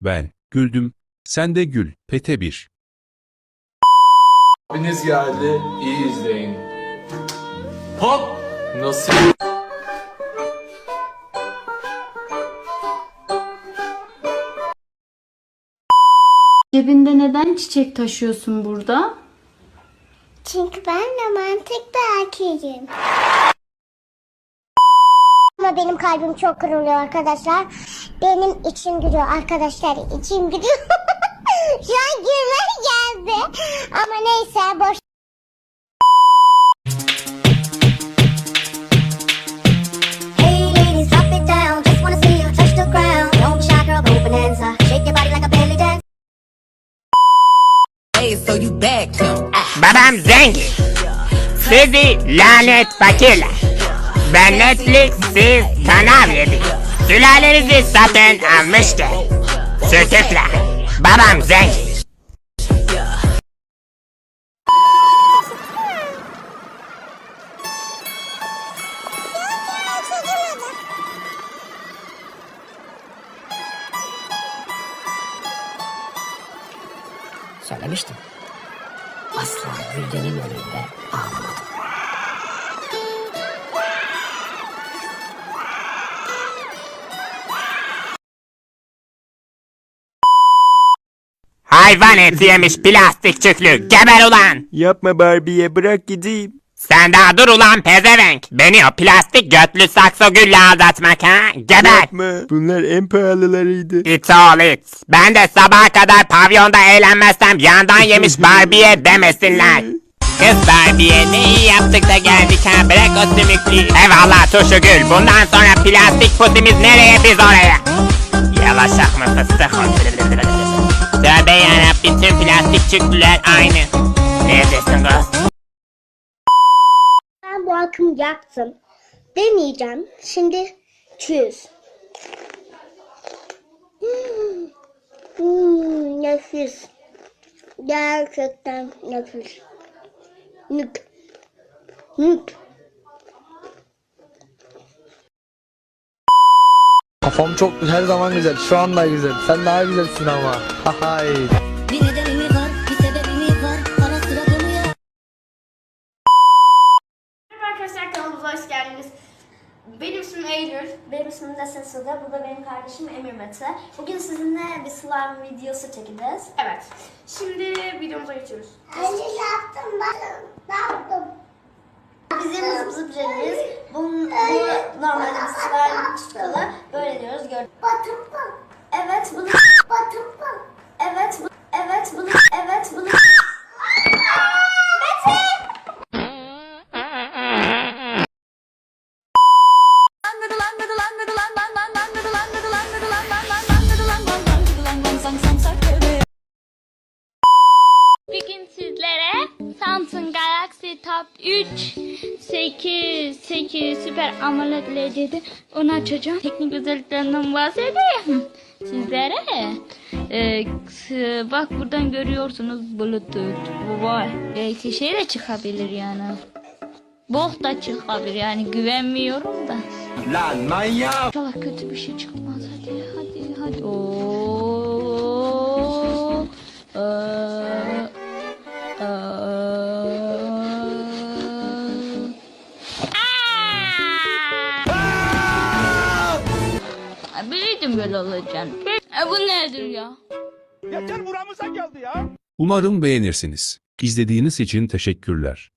Ben güldüm. Sen de gül. Pete bir. Abiniz geldi, iyi izleyin. Hop! Nasıl? Cebinde neden çiçek taşıyorsun burada? Çünkü ben romantik bir erkeğim. Ama benim kalbim çok kırılıyor arkadaşlar. Benim içim gülüyor arkadaşlar. içim gülüyor. Şu an gülme geldi. Ama neyse boş. Hey ladies, drop it down. Just wanna see you touch the ground. Don't be shy, girl, go bonanza. Shake your body like a belly dance. Hey, so you back to Babam zengin. Sizi lanet fakirler. Ben Netflix, siz kanal yedik. Sülalenizi satın almıştı. Sürtükler. Babam zengin. Söylemiştim. Asla Gülden'in önünde ağlamadım. Hayvan eti yemiş plastik çüklü. Geber ulan. Yapma Barbie'ye bırak gideyim. Sen daha dur ulan pezevenk. Beni o plastik götlü sakso gülle aldatmak ha. Geber. Yapma. Bunlar en pahalılarıydı. İt oğul it. Ben de sabaha kadar pavyonda eğlenmezsem yandan yemiş Barbie'ye demesinler. Kız Barbie'ye ne iyi yaptık da geldik ha bırak o sümüklüyü. Eyvallah turşu gül bundan sonra plastik pusimiz nereye biz oraya. Yavaşak mı fıstık Tövbe yarabbim tüm plastik çıktılar aynı. Neredesin kız? Ben bu akımı yaptım. Deneyeceğim. Şimdi çöz. Hmm, nefis. Gerçekten nefis. Nık. Nık. Kafam çok her zaman güzel. Şu anda güzel. Sen daha güzelsin ama. Hay. Bir nedeni mi var, bir sebebi mi var? Bana sıra dönüyor. Merhaba arkadaşlar kanalımıza hoş geldiniz. Benim ismim Eylül. Benim ismim de Sesude. Bu da benim kardeşim Emir Mete. Bugün sizinle bir slime videosu çekeceğiz. Evet. Şimdi videomuza geçiyoruz. Hadi yaptım ben. Ne yaptım? Bizim zıp zıp jelimiz. Bu, bu normalde bir slime çıkalı. Böyle diyoruz. Gör Batım mı? evet bunu Batım mı? evet bu evet bunu evet bunu Bugün sizlere Samsung Galaxy Tab 3 8 8 Super AMOLED LCD onu açacağım. Teknik özelliklerinden bahsedeyim sizlere. Ee, bak buradan görüyorsunuz Bluetooth. Bu var. Belki şey de çıkabilir yani. Bok da çıkabilir yani güvenmiyorum da. Lan manyak. İnşallah kötü bir şey çıkmaz. Hadi hadi hadi. Oo. Biliyordum böyle olacağını. E, bu nedir ya? Umarım beğenirsiniz. İzlediğiniz için teşekkürler.